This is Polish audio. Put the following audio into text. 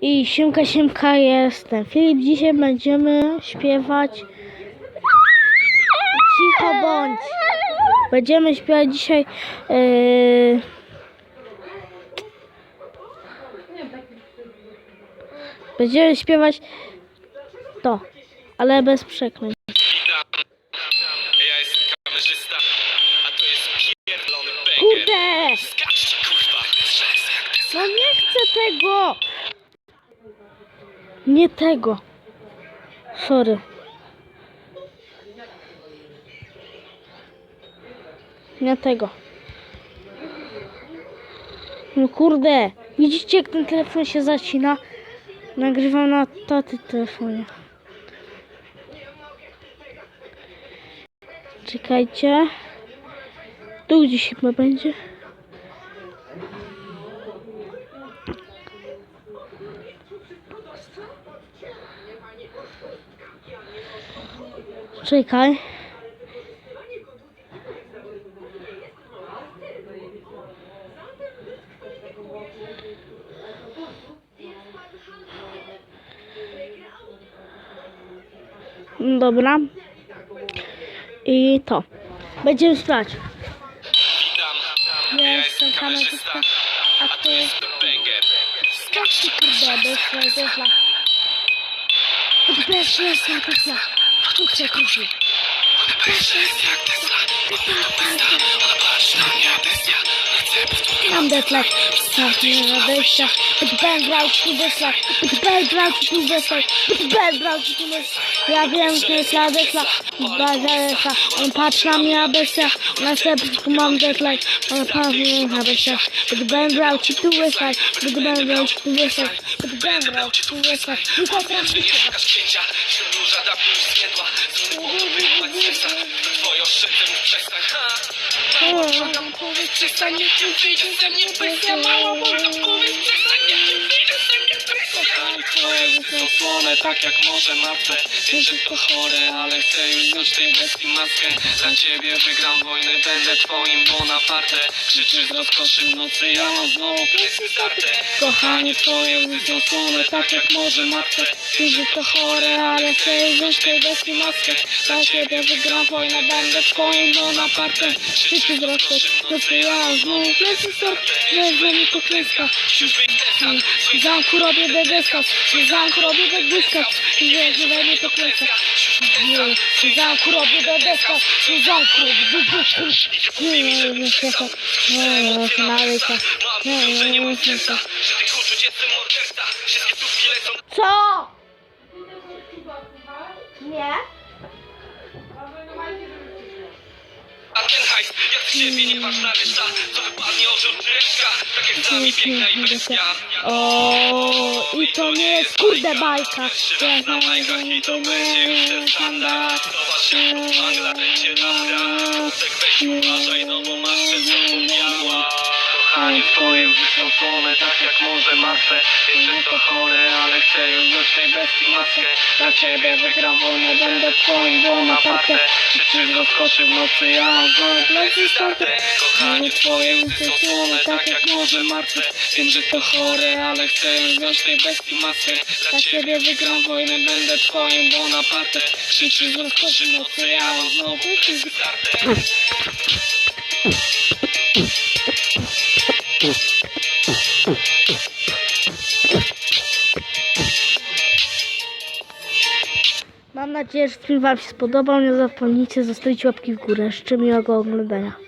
I siemka, siemka, jestem Filip. Dzisiaj będziemy śpiewać. Cicho bądź. Będziemy śpiewać dzisiaj. Yy... Będziemy śpiewać to, ale bez przekleństw. Ja jestem kamerzysta, a to jest pierdolony. Kurde! Skaczcie kurwa, No nie chcę tego! Nie tego. Sorry. Nie tego. No kurde. Widzicie jak ten telefon się zacina? Nagrywam na taty telefonie. Czekajcie. Tu gdzieś chyba będzie. Czekaj. Dobra. I to. Będziemy spać. Witam, ja jestem kamerzysta, a jest banger. Skaczcie Kurde. Bez. Pierwszy jest Tesla, ona to pesta, ona patrzy na mnie, a bestia. Chcę być Mam deadline. Startuję na wejściach. Ben grał ci Tesla. Ben grał ci Tesla. Ben grał ci Tesla. Ja wiem, że jest la Tesla. Bazalesa. On patrzy na mnie. Na sercu mam deadline. On patrzy na bestia. Ben grał ci tu Tesla. Ben grał ci tu Tesla. Ben grał ci tu Ty nie szukasz księcia, wśród róża dawno już zjadła. Znowu serca, twoje oszczędzę mów przestań, ha. Żądam powiedz, przestań, nie wyjdzie ze mnie bestia. Tak jak może matce. Wiem, że to chore, ale chcę już zdjąć tej bestii maskę. Dla ciebie wygram wojnę, będę twoim Bonaparte. Krzyczysz z rozkoszy w nocy, ja mam znowu plecy starte. Kochanie twoje zasłonę, tak jak może matce. Wiem, że to chore, ale chcę już zdjąć tej bestii maskę. Dla ciebie wygram wojnę, będę twoim Bonaparte. Krzyczysz z rozkoszy w nocy, mam znowu plecy starte. Wiesz, że mi to klęska. W zamku robię zamku robię bedeskaz, wiesz, że we mnie to bedeskaz, w zamku robię bedeskaz. Nie, nie, nie, nie, nie, nie, nie morderca. Wszystkie słówki lecą Co? Nie? A ten hajs, jak w ciebie nieważna reszta Co wypadnie orzeł Tak jak z nami piękna i bestia i to nie jest kurde bajka. Ja znalazłem, to nie jest skandal. Zobacz jak podpala będzie weź uważaj, no bo masz przed sobą diabła. Kochanie twoje wysącone, tak jak może masę Wiem, że to chore, ale chcę już tej bestii maskę. Dla ciebie wygram wojnę, będę twoim Bonaparte. Krzyczysz z rozkoszy w nocy, ja znowu plecy starte Kochanie twoje wysącone, tak jak może martwe Wiem, że to chore, ale chcę zdjąć tej bestii maskę Dla ciebie wygram wojnę, będę twoim Bonaparte Krzyczysz z rozkoszy nocy, ja mam znowu plecy starte Mam nadzieję, że film Wam się spodobał. Nie zapomnijcie zostawić łapki w górę. Życzę miłego oglądania.